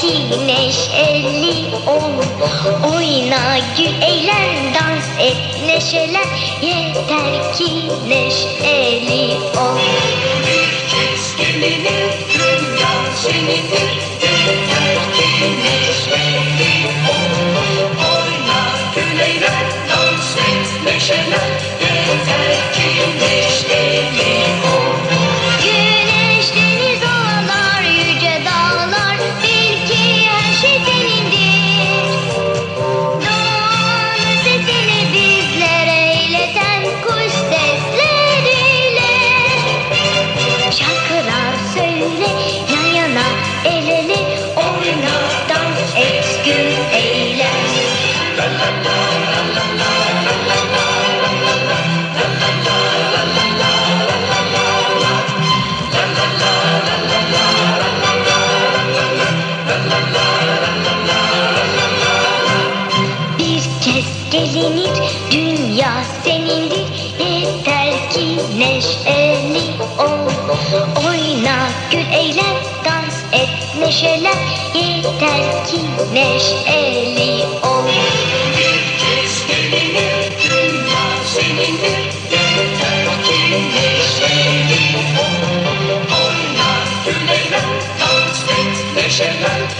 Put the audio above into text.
ki neşeli ol. Oyna gül eğlen dans et neşelen Yeter ki neşeli ol. Bir kez gelinir dünya senindir. Yeter ki neşeli ol. Oyna gül eğlen dans et neşelen Herkes gelinir, dünya senindir. Yeter ki neşeli ol. Oyna, gül, eğlen, dans et, neşelen Yeter ki neşeli ol. Herkes gelinir, dünya senindir. Yeter ki neşeli ol. Oyna, gül, eğlen, dans et, neşelen